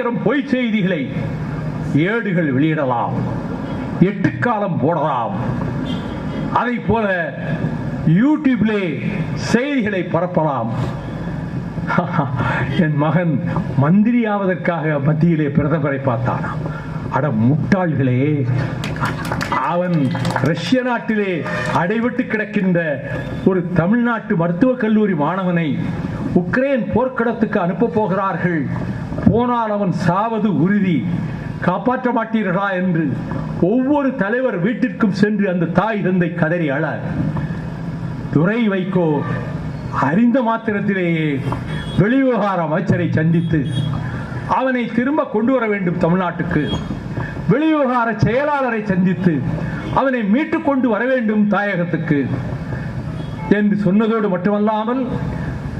ஆயிரம் பொய் செய்திகளை ஏடுகள் வெளியிடலாம் எட்டுக்காலம் போடலாம். அதை போல யூடியூப்லே செய்திகளை பரப்பலாம். என் மகன் மந்திரி ஆவதற்காக மத்தியிலே பிரதமரை பார்த்தானாம் அட முட்டாள்களே அவன் ரஷ்ய நாட்டிலே அடைவிட்டு கிடக்கின்ற ஒரு தமிழ்நாட்டு மருத்துவக் கல்லூரி மாணவனை உக்ரைன் போர்க்களத்துக்கு அனுப்பப் போகிறார்கள். போனால் அவன் சாவது உறுதி. காப்பாற்ற மாட்டீர்களா என்று ஒவ்வொரு தலைவர் வீட்டிற்கும் சென்று அந்த தாய் தந்தை கதறி அழ. துரை வைகோ அறிந்த மாத்திரத்திலேயே வெளிவிவகார அமைச்சரை சந்தித்து அவனை திரும்ப கொண்டு வர வேண்டும் தமிழ்நாட்டுக்கு. வெளிவிவகார செயலாளரை சந்தித்து அவனை மீட்டுக் கொண்டு வர வேண்டும் தாயகத்துக்கு. என்று சொன்னதோடு மட்டுமல்லாமல்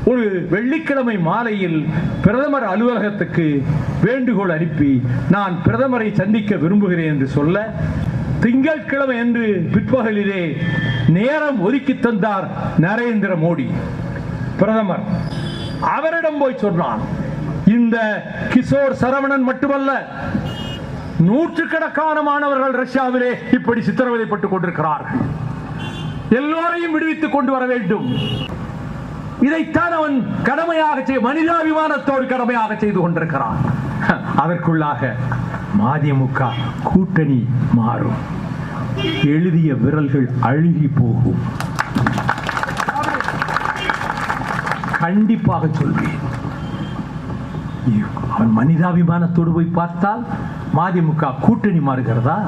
ஒரு வெள்ளிக்கிழமை மாலையில் பிரதமர் அலுவலகத்துக்கு வேண்டுகோள் அனுப்பி நான் பிரதமரை சந்திக்க விரும்புகிறேன் என்று சொல்ல திங்கட்கிழமை என்று பிற்பகலிலே நேரம் ஒதுக்கி தந்தார் நரேந்திர மோடி. பிரதமர் அவரிடம் போய் சொன்னான் இந்த கிஷோர் சரவணன் மட்டுமல்ல நூற்றுக்கணக்கான மாணவர்கள் ரஷ்யாவிலே இப்படி சித்திரவதைப்பட்டுக் கொண்டிருக்கிறார்கள். எல்லோரையும் விடுவித்துக் கொண்டு வர வேண்டும். இதைத்தான் அவன் கடமையாக செய்ய மனிதாபிமானத்தோடு கடமையாக செய்து கொண்டிருக்கிறான். அதற்குள்ளாக மதிமுக கூட்டணி மாறும். எழுதிய விரல்கள் அழுகி போகும். கண்டிப்பாக சொல்வேன். அவன் மனிதாபிமானத்தோடு போய் பார்த்தால் மதிமுக கூட்டணி மாறுகிறதா?